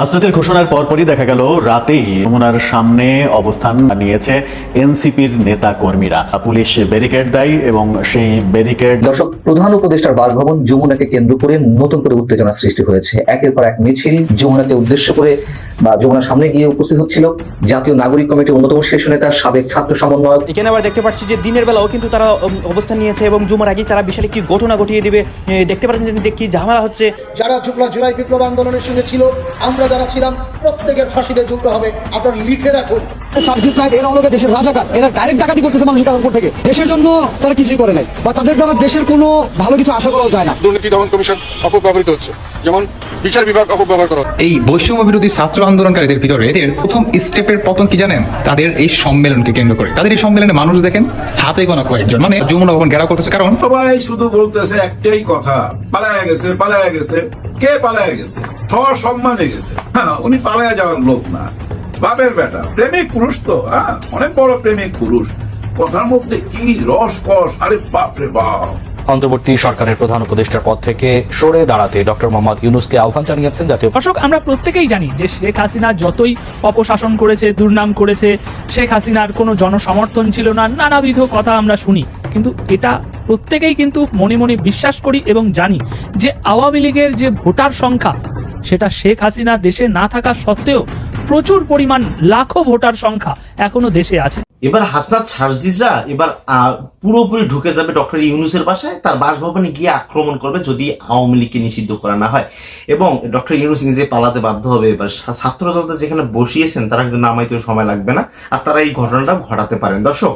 হাসনাতের ঘোষণার পরপরই দেখা গেল রাতেই যমুনার সামনে অবস্থান নিয়েছে এনসিপির নেতা কর্মীরা পুলিশ ব্যারিকেড দেয় এবং সেই ব্যারিকেড দর্শক প্রধান উপদেষ্টার বাসভবন যমুনাকে কেন্দ্র করে নতুন করে উত্তেজনা সৃষ্টি হয়েছে। একের পর এক মিছিল যমুনাকে উদ্দেশ্য করে বা যমুনার সামনে গিয়ে উপস্থিত হচ্ছিল। জাতীয় নাগরিক কমিটির অন্যতম শীর্ষ নেতা সাবেক ছাত্র সমন্বয়ক এখানে আবার দেখতে পাচ্ছি যে দিনের বেলাও কিন্তু তারা অবস্থান নিয়েছে এবং জুমার আগেই তারা বিশাল একটি ঘটনা ঘটিয়ে দিবে। দেখতে পাচ্ছেন যে কি ঝামেলা হচ্ছে। যারা জুবলা জুলাই বিপ্লব আন্দোলনের সঙ্গে ছিল আমরা যারা ছিলাম প্রত্যেকের ফাঁসিতে ঝুলতে হবে। আপনার লিখে রাখুন। সার্জিস নাইট এরা হলো দেশের রাজাকার। এরা ডাইরেক্ট ডাকাতি করতেছে মানুষের টাকার থেকে। দেশের জন্য তারা কিছুই করে নাই। বা তাদের দ্বারা দেশের কোনো ভালো কিছু আশা করাও যায় না। দুর্নীতি দমন কমিশন অপব্যবহৃত হচ্ছে। যেমন বিচার বিভাগ অপব্যবহার করা এই বৈষম্য বিরোধী ছাত্র আন্দোলনকারীদের ভিতরে এদের প্রথম স্টেপের পতন কি জানেন? তাদের এই সম্মেলনকে কেন্দ্র করে। তাদের এই সম্মেলনে মানুষ দেখেন হাতে গোনা কয়েকজন। মানে যমুনা ভবন ঘেরাও করতেছে। কারণ সবাই শুধু বলতেছে একটাই কথা পালায়া গেছে পালায়া গেছে। কে পালায়া গেছে? সম্মানে গেছে। হ্যাঁ উনি পালায়া যাওয়ার লোক না। বাপের বেটা। প্রেমিক পুরুষ তো হ্যাঁ? অনেক বড় প্রেমিক পুরুষ। কথার মধ্যে কি রস কস? আরে বাপরে বাপ। অন্তর্বর্তী সরকারের প্রধান উপদেষ্টার পদ থেকে সরে দাঁড়াতে ডক্টর মোহাম্মদ ইউনুসকে আহ্বান জানিয়েছেন জাতীয় দর্শক আমরা প্রত্যেকেই জানি যে শেখ হাসিনা যতই অপশাসন করেছে দুর্নাম করেছে শেখ হাসিনার কোনো জনসমর্থন ছিল না নানাবিধ কথা আমরা শুনি। কিন্তু এটা প্রত্যেকেই কিন্তু মনে মনে বিশ্বাস করি এবং জানি যে আওয়ামী লীগের যে ভোটার সংখ্যা সেটা শেখ হাসিনা দেশে না থাকা সত্ত্বেও প্রচুর পরিমাণ লাখো ভোটার সংখ্যা এখনও দেশে আছে। এবার হাসনাত সার্জিসরা এবার পুরোপুরি ঢুকে যাবে ডক্টর ইউনুসের বাসায়, তার বাসভবনে গিয়ে আক্রমণ করবে যদি আওয়ামী লীগকে নিষিদ্ধ করা না হয়। এবং ডক্টর ইউনুস নিজে পালাতে বাধ্য হবে এবার। ছাত্র জনতা যেখানে বসিয়েছেন, তারা কিন্তু নামাইতেও সময় লাগবে না, আর তারা এই ঘটনাটা ঘটাতে পারেন। দর্শক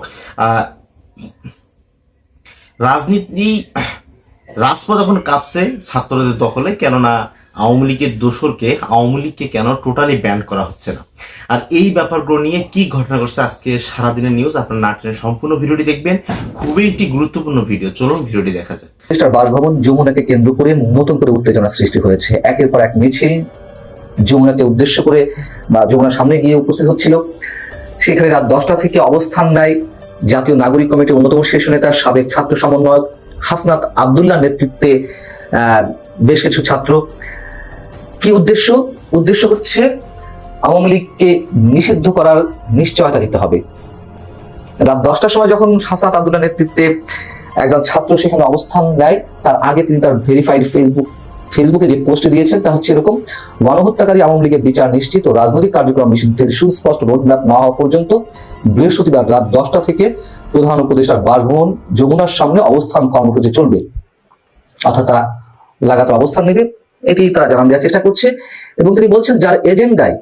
রাজনীতি রাজপথ এখন কাঁপছে, ছাত্রদের দখলে, কেননা আওয়ামী লীগের দোসরকে, আওয়ামী লীগকে কেন টোটালি ব্যান করা হচ্ছে না? আর এই ব্যাপারগুলো নিয়ে কি ঘটনা ঘটছে আজকে সারাদিনের নিউজ আপনার নাটনের সম্পূর্ণ ভিডিওটি দেখবেন। খুবই একটি গুরুত্বপূর্ণ ভিডিও, চলুন ভিডিওটি দেখা যাক। বাসভবন যমুনাকে কেন্দ্র করে নতুন করে উত্তেজনা সৃষ্টি হয়েছে। একের পর এক মিছিল যমুনাকে উদ্দেশ্য করে বা যমুনার সামনে গিয়ে উপস্থিত হচ্ছিল। সেখানে রাত দশটা থেকে অবস্থান নেয় জাতীয় নাগরিক কমিটির অন্যতম শীর্ষ নেতা, সাবেক ছাত্র সমন্বয়ক হাসনাত আবদুল্লাহ নেতৃত্বে বেশ কিছু ছাত্র। কি উদ্দেশ্য? উদ্দেশ্য হচ্ছে আওয়ামী লীগকে নিষিদ্ধ করার নিশ্চয়তা দিতে হবে। রাত দশটার সময় যখন হাসনাত আবদুল্লাহ নেতৃত্বে একজন ছাত্র সেখানে অবস্থান নেয়, তার আগে তিনি তার ভেরিফাইড ফেসবুক ফেসবুকে যে পোস্ট দিয়েছেন তা হচ্ছে এরকম, গণহত্যাকারী আওয়ামী লীগের বিচার নিশ্চিত ও রাজনৈতিক কার্যক্রম নিষিদ্ধের সুস্পষ্ট রোডম্যাপ না হওয়া পর্যন্ত বৃহস্পতিবার রাত দশটা থেকে প্রধান উপদেষ্টার বাসভবন যমুনার সামনে অবস্থান কর্মসূচি চলবে। অর্থাৎ তারা লাগাতার অবস্থান নেবে, এটি তারা জানান দেওয়ার চেষ্টা করছে এবং তিনি বলছেন যার এজেন্ডায়,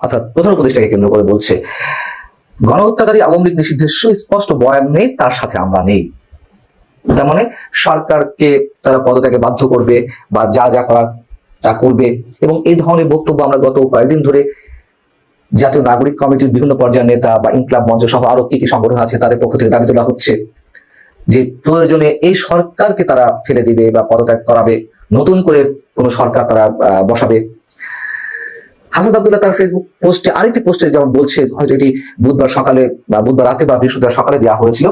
অর্থাৎ প্রধান উপদেষ্টাকে কেন্দ্র করে বলছে, গণহত্যাকারী আওয়ামী লীগ নিষিদ্ধের সুস্পষ্ট বয়ান নেই, তার সাথে আমরা নেই। তার মানে সরকারকে তারা পদত্যাগে বাধ্য করবে বা যা যা করার তা করবে। এবং এই ধরনের বক্তব্য আমরা গত কয়েকদিন ধরে জাতীয় নাগরিক কমিটির বিভিন্ন পর্যায়ের নেতা বা ইনকলাব মঞ্চ সহ আরও কি কি সংগঠন আছে তাদের পক্ষ থেকে দাবি তোলা হচ্ছে যে প্রয়োজনে এই সরকারকে তারা ফেলে দিবে বা পদত্যাগ করাবে। নতুন করে কোন সরকার তারা বসাবে। হাসান আব্দুল্লাহ তার ফেসবুক পোস্টে আরেকটি পোস্টে যেমন বলছে, হয়তো এটি বুধবার সকালে বা বুধবার রাতে বা বৃহস্পতিবার সকালে দেওয়া হয়েছিল।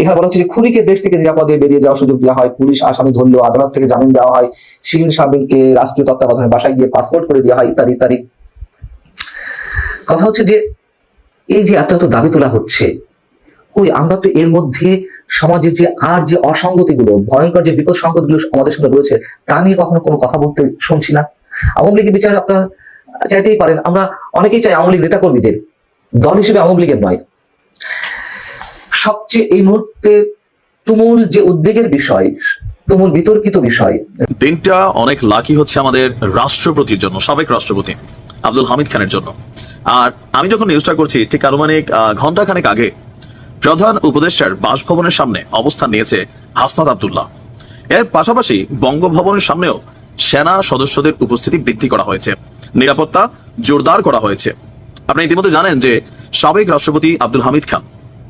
এখানে বলা হচ্ছে যে খুনিকে দেশ থেকে নিরাপদে বেরিয়ে যাওয়ার সুযোগ দেওয়া হয়। পুলিশ, আসামি ধরলেও আদালত থেকে জামিন দেওয়া হয়। শিরিন সাবিনকে রাষ্ট্রীয় তত্ত্বাবধানে বাসায় গিয়ে পাসপোর্ট করে দেওয়া হয়। ইত্যাদি ইত্যাদি। কথা হচ্ছে যে, এই যে এত এত দাবি তোলা হচ্ছে ওই আমরা তো এর মধ্যে সমাজে যে আর যে অসঙ্গতিগুলো, ভয়ঙ্কর যে বিপদ সংকটগুলো আমাদের সঙ্গে রয়েছে, তা নিয়ে কখনো কোনো কথা বলতে শুনছি না। আওয়ামী লীগের বিচার আপনারা চাইতেই পারেন। আমরা অনেকেই চাই আওয়ামী লীগ নেতাকর্মীদের। দল হিসেবে আওয়ামী লীগের নয়। সবচেয়ে এই মুহূর্তে তুমুল যে উদ্বেগের বিষয় তুমুল বিতর্কিত বিষয়। দিনটা অনেক লাকি হচ্ছে আমাদের রাষ্ট্রপতির জন্য সাবেক রাষ্ট্রপতি আব্দুল হামিদ খানের জন্য। আর আমি যখন নিউজটা করছি ঠিক আনুমানিক আহ, ঘন্টাখানেক আগে প্রধান উপদেষ্টার বাসভবনের সামনে অবস্থান নিয়েছে হাসনাত আব্দুল্লাহ। এর পাশাপাশি বঙ্গভবনের সামনেও সেনা সদস্যদের উপস্থিতি বৃদ্ধি করা হয়েছে। নিরাপত্তা জোরদার করা হয়েছে। আপনি ইতিমধ্যে জানেন যে সাবেক রাষ্ট্রপতি আব্দুল হামিদ খান,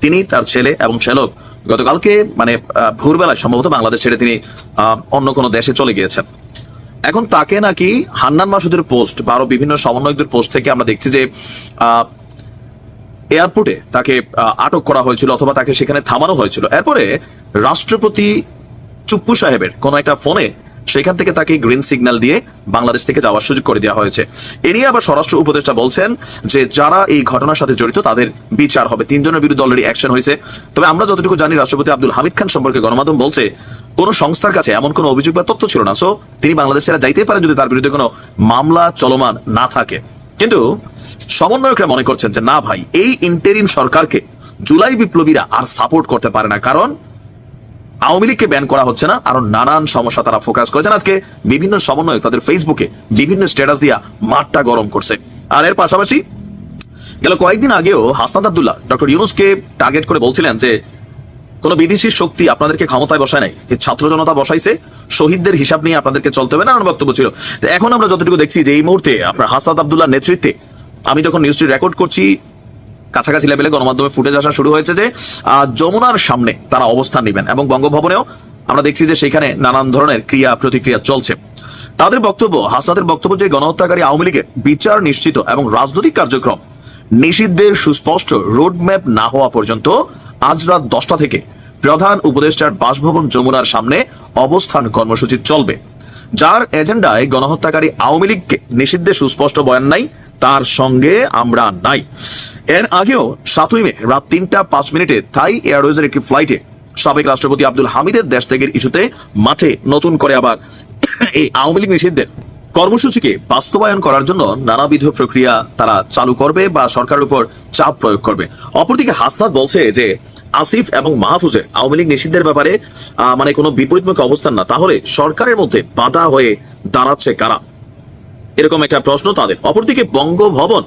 তিনি তার ছেলে এবং শ্যালক গতকালকে মানে ভোরবেলায় সম্ভবত বাংলাদেশ ছেড়ে তিনি অন্য কোনো দেশে চলে গিয়েছেন। এখন তাকে নাকি হান্নান মাসুদের পোস্ট বা আরও বিভিন্ন সমন্বয়কদের পোস্ট থেকে আমরা দেখছি যে এয়ারপোর্টে তাকে আটক করা হয়েছিল অথবা তাকে সেখানে থামানো হয়েছিল। এরপরে রাষ্ট্রপতি চুপ্পু সাহেবের কোন একটা ফোনে সেখান থেকে তাকে গ্রিন সিগন্যাল দিয়ে বাংলাদেশ থেকে যাওয়ার সুযোগ করে দেওয়া হয়েছে। এ নিয়ে আবার স্বরাষ্ট্র উপদেষ্টা বলছেন যে, যারা এই ঘটনার সাথে জড়িত, তাদের বিচার হবে। তিনজনের বিরুদ্ধে অলরেডি অ্যাকশন হয়েছে। তবে আমরা যতটুকু জানি, রাষ্ট্রপতি আব্দুল হামিদ খান সম্পর্কে গণমাধ্যম বলছে, কোন সংস্থার কাছে এমন কোনো অভিযোগ বা তথ্য ছিল না। সো তিনি বাংলাদেশেরা যাইতে পারেন যদি তার বিরুদ্ধে কোনো মামলা চলমান না থাকে। কিন্তু সমন্বয়করা মনে করছেন যে, না ভাই, এই ইন্টেরিম সরকারকে জুলাই বিপ্লবীরা আর সাপোর্ট করতে পারে না। কারণ আওয়ামী লীগকে ব্যান করা হচ্ছে না, আরও নানান সমস্যা তারা ফোকাস করেছেন। আজকে বিভিন্ন সমন্বয়ক তাদের ফেসবুকে বিভিন্ন স্ট্যাটাস দিয়া মাঠটা গরম করছে। আর এর পাশাপাশি গেল কয়েকদিন আগেও হাসনাত আব্দুল্লাহ, ডক্টর ইউনুসকে টার্গেট করে বলছিলেন যে, কোন বিদেশি শক্তি আপনাদেরকে ক্ষমতায় বসায় নাই ছাত্র জনতা বসাইছে, শহীদদের হিসাব নিয়ে আপনাদেরকে চলতে হবে, নানান বক্তব্য ছিল। এখন আমরা যতটুকু দেখছি যে এই মুহূর্তে আপনার হাসনাত আব্দুল্লাহ নেতৃত্বে আমি যখন নিউজটি রেকর্ড করছি কাছাকাছি লেভেলে গণমাধ্যমে ফুটেজ আসা শুরু হয়েছে যে যমুনার সামনে তারা অবস্থান নেবেন এবং বঙ্গভবনেও আমরা দেখছি যে সেখানে নানান ধরনের ক্রিয়া প্রতিক্রিয়া চলছে। তাদের বক্তব্য, হাসনাতের বক্তব্য যে গণহত্যাকারী আওয়ামী লীগের বিচার নিশ্চিত এবং রাজনৈতিক কার্যক্রম নিষিদ্ধের সুস্পষ্ট রোডম্যাপ না হওয়া পর্যন্ত আজ রাত দশটা থেকে প্রধান উপদেষ্টার বাসভবন যমুনার সামনে অবস্থান কর্মসূচি চলবে। যার এজেন্ডায় গণহত্যাকারী আওয়ামী লীগকে নিষিদ্ধের সুস্পষ্ট বয়ান নাই তার সঙ্গে আমরা নাই। এর আগেও সাতই মে রাত তিনটা পাঁচ মিনিটে থাই এয়ারওয়েজের একটি ফ্লাইটে সাবেক রাষ্ট্রপতি আব্দুল হামিদের দেশ ত্যাগের ইস্যুতে মাঠে নতুন করে আবার এই আওয়ামী লীগ নিষিদ্ধের কর্মসূচিকে বাস্তবায়ন করার জন্য নানাবিধ প্রক্রিয়া তারা চালু করবে বা সরকারের উপর চাপ প্রয়োগ করবে। অপরদিকে হাসনাত বলছে যে আসিফ এবং মাহফুজের আওয়ামী লীগ নিষিদ্ধের ব্যাপারে মানে কোনো বিপরীতমুখী অবস্থান না। তাহলে সরকারের মধ্যে বাধা হয়ে দাঁড়াচ্ছে কারা? এরকম একটা প্রশ্ন তাদের। অপরদিকে বঙ্গভবন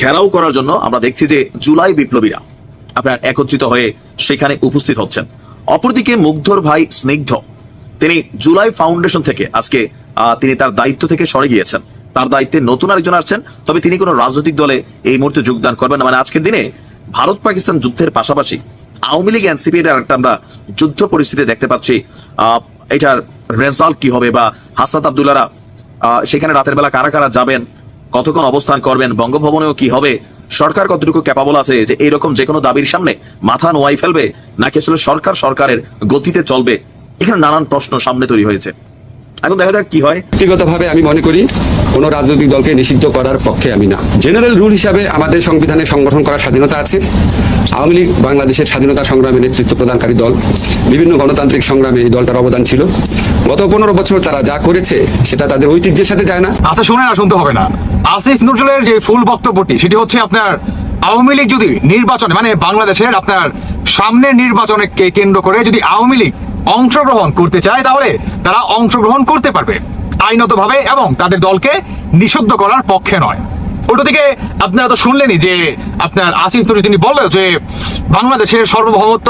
ঘেরাও করার জন্য আমরা দেখছি যে জুলাই বিপ্লবীরা আপনার একত্রিত হয়ে সেখানে উপস্থিত হচ্ছেন। অপরদিকে মুগ্ধর ভাই স্নিগ্ধ, তিনি জুলাই ফাউন্ডেশন থেকে আজকে তিনি তার দায়িত্ব থেকে সরে গিয়েছেন। তার দায়িত্বে নতুন আরেকজন আসছেন, তবে তিনি কোনো রাজনৈতিক দলে এই মুহূর্তে যোগদান করবেন না। মানে আজকের দিনে ভারত পাকিস্তান যুদ্ধের পাশাপাশি আওয়ামী লীগ এনসিপি এর একটা আমরা যুদ্ধ পরিস্থিতি দেখতে পাচ্ছি। এটার রেজাল্ট কি হবে বা হাসনাত আবদুল্লারা সেখানে রাতের বেলা কারা কারা যাবেন, কতক্ষণ অবস্থান করবেন, বঙ্গভবনেও কি হবে, সরকার কতটুকু ক্যাপাবল আছে যে এরকম যে কোনো দাবির সামনে মাথা নোয়াই ফেলবে, নাকি আসলে সরকার সরকারের গতিতে চলবে? এখানে নানান প্রশ্ন সামনে তৈরি হয়েছে। এখন দেখা যাক কি হয়। ব্যক্তিগতভাবে আমি মনে করি, কোনো রাজনৈতিক দলকে নিষিদ্ধ করার পক্ষে আমি না। জেনারেল রুল হিসাবে আমাদের সংবিধানে সংগঠন করার স্বাধীনতা আছে। আওয়ামী লীগ বাংলাদেশের স্বাধীনতা সংগ্রামে নেতৃত্ব প্রদানকারী দল। বিভিন্ন গণতান্ত্রিক সংগ্রামে এই দলটার অবদান ছিল। গত পনেরো বছর তারা যা করেছে, সেটা তাদের ঐতিহ্যের সাথে যায় না। আচ্ছা শুনে না শুনতে হবে না। আসিফ নজরুলের যে ফুল বক্তব্যটি, সেটি হচ্ছে আপনার আওয়ামী লীগ যদি নির্বাচনে মানে বাংলাদেশের আপনার সামনের নির্বাচনে কেন্দ্র করে যদি আওয়ামী লীগ অংশগ্রহণ করতে চায়, তাহলে তারা অংশগ্রহণ করতে পারবে। আইনতভাবে এবং তাদের দলকে নিষিদ্ধ করার পক্ষে নয়। ওটা থেকে আপনারা তো শুনলেনই যে আপনার আসিফ নজরুল তিনি বললেন যে বাংলাদেশের সার্বভৌমত্ব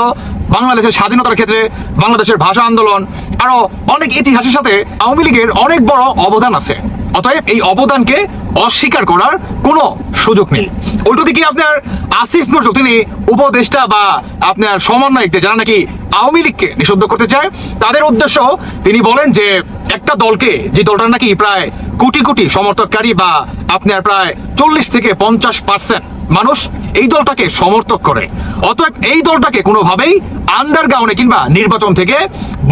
বাংলাদেশের স্বাধীনতার ক্ষেত্রে বাংলাদেশের ভাষা আন্দোলন, আরও অনেক ইতিহাসের সাথে আওয়ামী লীগের অনেক বড় অবদান আছে। অতএব এই অবদানকে অস্বীকার করার কোনো সুযোগ নেই। উল্টো দিকে আপনার আসিফ নজরুল, তিনি উপদেষ্টা বা আপনার সমন্বয়কদের যারা নাকি আওয়ামী লীগকে নিষিদ্ধ করতে চায়, তাদের উদ্দেশ্য তিনি বলেন যে একটা দলকে, যে দলটার নাকি প্রায় কোটি কোটি সমর্থককারী বা আপনার প্রায় চল্লিশ থেকে পঞ্চাশ পার্সেন্ট মানুষ এই দলটাকে সমর্থক করে। অতএব এই দলটাকে কোনোভাবেই আন্ডারগ্রাউন্ডে কিংবা নির্বাচন থেকে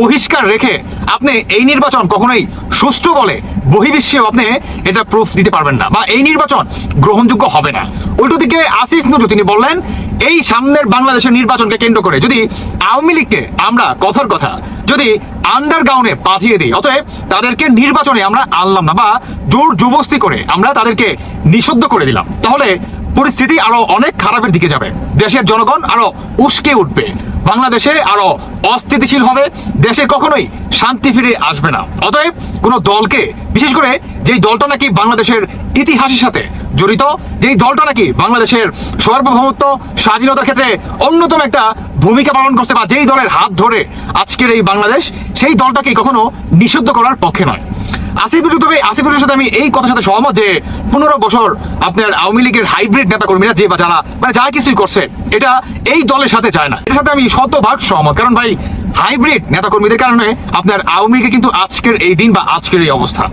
বহিষ্কার রেখে আপনি এই নির্বাচন কখনোই সুষ্ঠু বলে বহির্বিশ্বেও আপনি এটা প্রুফ দিতে পারবেন না বা এই নির্বাচন গ্রহণযোগ্য হবে না। উল্টো দিকে আসিফ নজরুল তিনি বললেন, এই সামনের বাংলাদেশের নির্বাচনকে কেন্দ্র করে যদি আওয়ামী লীগকে আমরা কথার কথা যদি আন্ডারগ্রাউন্ডে পাঠিয়ে দিই, অতএব তাদেরকে নির্বাচনে আমরা আনলাম না বা জোর জবস্তি করে আমরা তাদেরকে নিষিদ্ধ করে দিলাম। তাহলে পরিস্থিতি আরও অনেক খারাপের দিকে যাবে। দেশের জনগণ আরও উস্কে উঠবে। বাংলাদেশে আরও অস্থিতিশীল হবে। দেশে কখনোই শান্তি ফিরে আসবে না। অতএব কোনো দলকে, বিশেষ করে যেই দলটা নাকি বাংলাদেশের ইতিহাসের সাথে জড়িত, যেই দলটা নাকি বাংলাদেশের সার্বভৌমত্ব, স্বাধীনতার ক্ষেত্রে অন্যতম একটা ভূমিকা পালন করছে বা যেই দলের হাত ধরে আজকের এই বাংলাদেশ, সেই দলটাকে কখনো নিষিদ্ধ করার পক্ষে নয়। আসিফুর তবে আসিফুরের সাথে আমি এই কথার সাথে সহমত যে পনেরো বছর আপনার আওয়ামী লীগের হাইব্রিড নেতা কর্মীরা যে বা যারা মানে যা কিছুই করছে, এটা এই দলের সাথে যায় না। এর সাথে আমি শতভাগ সহমত। কারণ ভাই হাইব্রিড নেতা কর্মীদের কারণে আপনার আওয়ামী লীগের কিন্তু আজকের এই দিন বা আজকের এই অবস্থা।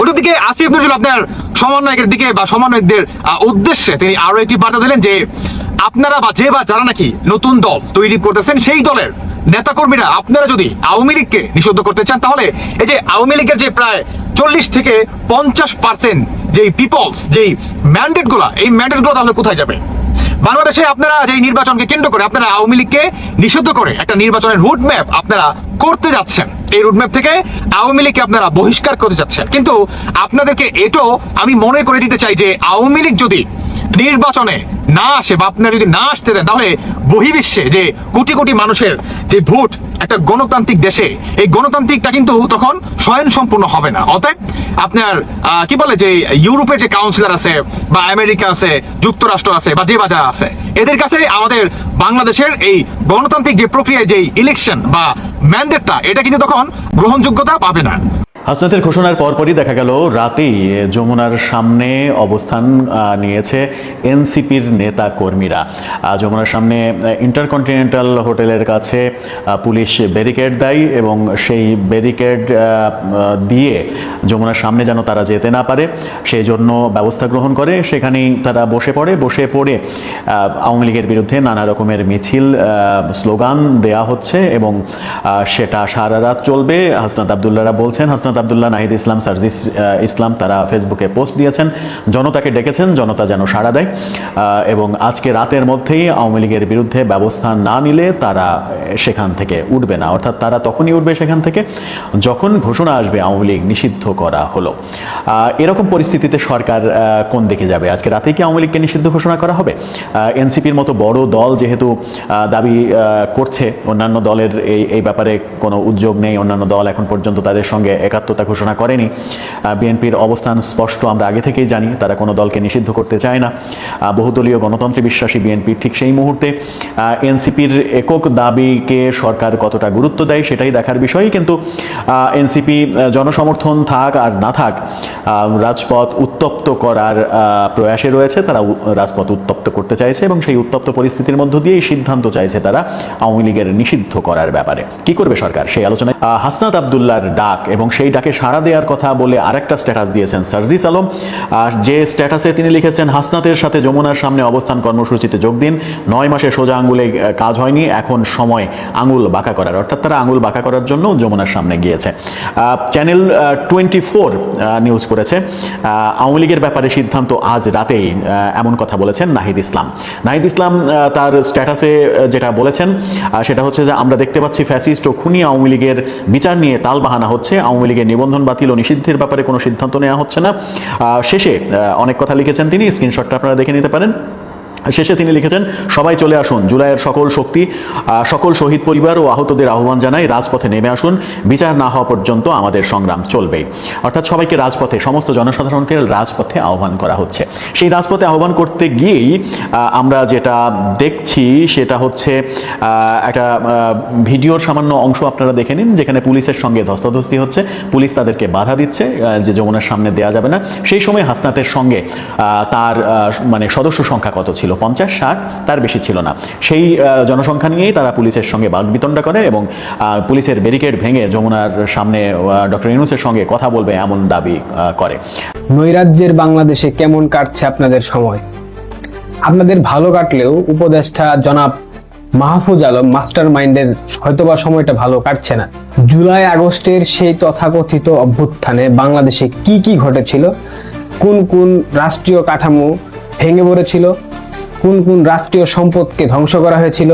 ওটার দিকে আসিফ নজরুল আপনার সমন্বয়কের দিকে বা সমন্বয়কদের উদ্দেশ্যে তিনি আরও একটি বার্তা দিলেন যে, আপনারা বা যে বা যারা নাকি নতুন দল তৈরি করতেছেন, সেই দলের নেতাকর্মীরা, আপনারা যদি আওয়ামী লীগকে নিষিদ্ধ করতে চান, তাহলে এই যে আওয়ামী লীগের যে প্রায় চল্লিশ থেকে পঞ্চাশ পার্সেন্ট যে পিপলস, যেই ম্যান্ডেটগুলা এই ম্যান্ডেটগুলো তাহলে কোথায় যাবে? বাংলাদেশে আপনারা যে নির্বাচনকে কেন্দ্র করে আপনারা আওয়ামী লীগকে নিষিদ্ধ করে একটা নির্বাচনের রুট ম্যাপ আপনারা করতে যাচ্ছেন। এই রুট ম্যাপ থেকে আওয়ামী লীগকে আপনারা বহিষ্কার করতে যাচ্ছেন। কিন্তু আপনাদেরকে এটাও আমি মনে করে দিতে চাই যে আওয়ামী লীগ যদি নির্বাচনে না আসে বা আপনারা যদি না আসতে দেন, তাহলে বহির্বিশ্বে যে কোটি কোটি মানুষের যে ভোট একটা গণতান্ত্রিক দেশে, এই গণতান্ত্রিকটা কিন্তু তখন স্বয়ং সম্পূর্ণ হবে না। অতএব আপনার কি বলে যে ইউরোপের যে কাউন্সিলর আছে বা আমেরিকা আছে, যুক্তরাষ্ট্র আছে বা যে বাজার আছে, এদের কাছে আমাদের বাংলাদেশের এই গণতান্ত্রিক যে প্রক্রিয়ায় যে ইলেকশন বা ম্যান্ডেটটা এটা কিন্তু তখন গ্রহণযোগ্যতা পাবে না। হাসনাতের ঘোষণার পরপরই দেখা গেল রাতেই যমুনার সামনে অবস্থান নিয়েছে এনসিপির নেতা কর্মীরা যমুনার সামনে ইন্টারকন্টিনেন্টাল হোটেলের কাছে পুলিশ ব্যারিকেড দেয় এবং সেই ব্যারিকেড দিয়ে যমুনার সামনে যেন তারা যেতে না পারে, সেই জন্য ব্যবস্থা গ্রহণ করে। সেখানেই তারা বসে পড়ে বসে পড়ে আওয়ামী লীগের বিরুদ্ধে নানা রকমের মিছিল স্লোগান দেয়া হচ্ছে এবং সেটা সারা রাত চলবে। হাসনাত আবদুল্লাহরা বলছেন, হাসনাত আবদুল্লাহ নাহিদ ইসলাম, সার্জিস ইসলাম, তারা ফেসবুকে পোস্ট দিয়েছেন। জনতাকে ডেকেছেন, জনতা যেন সাড়া দেয়। এবং আজকে রাতের মধ্যেই আওয়ামী লীগের বিরুদ্ধে ব্যবস্থা না নিলে তারা সেখান থেকে উঠবে না। অর্থাৎ তারা তখনই উঠবে সেখান থেকে যখন ঘোষণা আসবে আওয়ামী লীগ নিষিদ্ধ করা হলো। এরকম পরিস্থিতিতে সরকার কোন দিকে যাবে? আজকে রাতেই কি আওয়ামী লীগকে নিষিদ্ধ ঘোষণা করা হবে? এনসিপির মতো বড় দল যেহেতু দাবি করছে, অন্যান্য দলের এই এই ব্যাপারে কোনো উদ্যোগ নেই। অন্যান্য দল এখন পর্যন্ত তাদের সঙ্গে একাত্মতা ঘোষণা করেনি। বিএনপির অবস্থান স্পষ্ট, আমরা আগে থেকেই জানি, তারা কোনো দলকে নিষিদ্ধ করতে চায় না। বহুদলীয় গণতন্ত্রে বিশ্বাসী বিএনপি ঠিক সেই মুহূর্তে এনসিপির একক দাবিকে সরকার কতটা গুরুত্ব দেয় সেটাই দেখার বিষয়, কিন্তু এনসিপি জনসমর্থন থাক আর না থাক রাজপথ উত্তপ্ত করার প্রয়াসে রয়েছে, তারা রাজপথ উত্তপ্ত করতে চাইছে এবং সেই উত্তপ্ত পরিস্থিতির মধ্য দিয়েই সিদ্ধান্ত চাইছে তারা আওয়ামী লীগের নিষিদ্ধ করার ব্যাপারে। কি করবে সরকার? সেই আলোচনায় হাসনাত আবদুল্লার ডাক এবং সেই ডাকে সাড়া দেওয়ার কথা বলে আরেকটা স্ট্যাটাস দিয়েছেন সার্জিস আলম। আর যে স্ট্যাটাসে তিনি লিখেছেন, হাসনাতের সাথে যমুনার সামনে অবস্থান কর্মসূচিতে যোগ দিন। নয় মাসে সোজা আঙ্গুলে কাজ হয়নি। এখন সময় আঙুল বাঁকা করার। অর্থাৎ তারা আঙুল বাঁকা করার জন্য যমুনার সামনে গিয়েছে। চ্যানেল টোয়েন্টি ফোর নিউজ করেছে। আওয়ামী লীগের ব্যাপারে সিদ্ধান্ত আজ রাতেই এমন কথা বলেছেন নাহিদ ইসলাম। নাহিদ ইসলাম তার স্ট্যাটাসে যেটা বলেছেন সেটা হচ্ছে যে আমরা দেখতে পাচ্ছি ফ্যাসিস্ট ও খুনি আওয়ামী লীগের বিচার নিয়ে তাল বাহানা হচ্ছে। আওয়ামী লীগের নিবন্ধন বাতিল ও নিষিদ্ধের ব্যাপারে কোনো সিদ্ধান্ত নেওয়া হচ্ছে না। শেষে অনেক কথা লিখেছেন তিনি। স্ক্রিনশটটা আপনারা দেখে নিতে পারেন। শেষে তিনি লিখেছেন, সবাই চলে আসুন, জুলাইয়ের সকল শক্তি সকল শহীদ পরিবার ও আহতদের আহ্বান জানাই, রাজপথে নেমে আসুন, বিচার না হওয়া পর্যন্ত আমাদের সংগ্রাম চলবেই। অর্থাৎ সবাইকে রাজপথে, সমস্ত জনসাধারণকে রাজপথে আহ্বান করা হচ্ছে। সেই রাজপথে আহ্বান করতে গিয়েই আমরা যেটা দেখছি সেটা হচ্ছে একটা ভিডিওর সামান্য অংশ আপনারা দেখে নিন, যেখানে পুলিশের সঙ্গে ধস্তাধস্তি হচ্ছে, পুলিশ তাদেরকে বাধা দিচ্ছে যে যমুনার সামনে দেয়া যাবে না। সেই সময় হাসনাতের সঙ্গে তার মানে সদস্য সংখ্যা কত ছিল? পঞ্চাশ, ষাট, তার বেশি ছিল না। সেই জনসংখ্যা নিয়েই তারা পুলিশের সঙ্গে বাগবিতণ্ডা করে এবং পুলিশের ব্যারিকেড ভেঙে যমুনার সামনে ডক্টর ইউনুসের সঙ্গে কথা বলবে এমন দাবি করে। নৈরাজ্যের বাংলাদেশে কেমন কাটছে আপনাদের সময়? আপনাদের ভালো কাটলেও উপদেষ্টা জনাব মাহফুজ আলম মাস্টার মাইন্ডের হয়তোবা সময়টা ভালো কাটছে না। জুলাই, আগস্টের সেই তথাকথিত অভ্যুত্থানে বাংলাদেশে কি কি ঘটেছিল? কোন কোন রাষ্ট্রীয় কাঠামো ভেঙে পড়েছিল? কোন কোন রাষ্ট্রীয় সম্পদকে ধ্বংস করা হয়েছিল,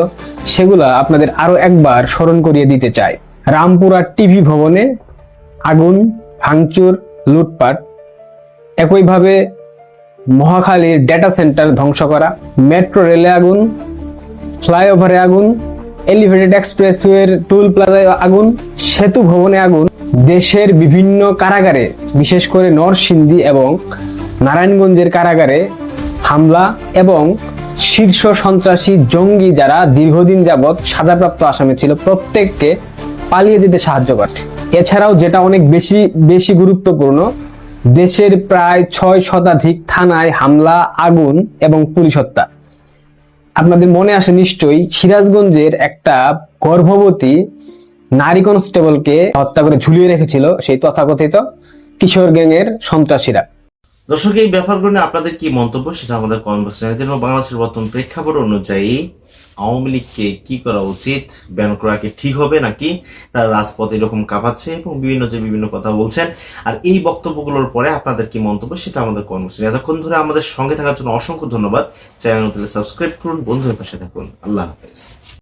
সেগুলা আপনাদের আরও একবার স্মরণ করিয়ে দিতে চাই। রামপুরা টিভি ভবনে আগুন, ভাঙচুর, লুটপাট, একইভাবে মহাখালীর ডেটা সেন্টার ধ্বংস করা মেট্রো রেলে আগুন ফ্লাইওভারে আগুন এলিভেটেড এক্সপ্রেসওয়ের টুল প্লাজায় আগুন, সেতু ভবনে আগুন, দেশের বিভিন্ন কারাগারে, বিশেষ করে নরসিংদী এবং নারায়ণগঞ্জের কারাগারে হামলা এবং শীর্ষ সন্ত্রাসী জঙ্গি যারা দীর্ঘদিন যাবৎ সাজাপ্রাপ্ত আসামি ছিল, প্রত্যেককে পালিয়ে যেতে সাহায্য করে। এছাড়াও যেটা অনেক বেশি বেশি গুরুত্বপূর্ণ, দেশের প্রায় ছয় শতাধিক থানায় হামলা, আগুন এবং পুলিশ হত্যা। আপনাদের মনে আসে নিশ্চয়ই, সিরাজগঞ্জের একটা গর্ভবতী নারী কনস্টেবলকে হত্যা করে ঝুলিয়ে রেখেছিল সেই তথাকথিত কিশোর গ্যাংয়ের সন্ত্রাসীরা। দর্শক, এই ব্যাপারগুলো নিয়ে আপনাদের কি মন্তব্য সেটা আমাদের কনভার্সেশন বাংলাদেশের বর্তমান প্রেক্ষাপট অনুযায়ী আওয়ামী লীগকে কি করা উচিত? ব্যান করা কি ঠিক হবে নাকি? তার রাজপথ এরকম কাঁপাচ্ছে এবং বিভিন্ন যে বিভিন্ন কথা বলছেন। আর এই বক্তব্যগুলোর পরে আপনাদের কি মন্তব্য সেটা আমাদের কর্মসূচি এতক্ষণ ধরে আমাদের সঙ্গে থাকার জন্য অসংখ্য ধন্যবাদ। চ্যানেল সাবস্ক্রাইব করুন, বন্ধুদের পাশে থাকুন। আল্লাহ হাফেজ।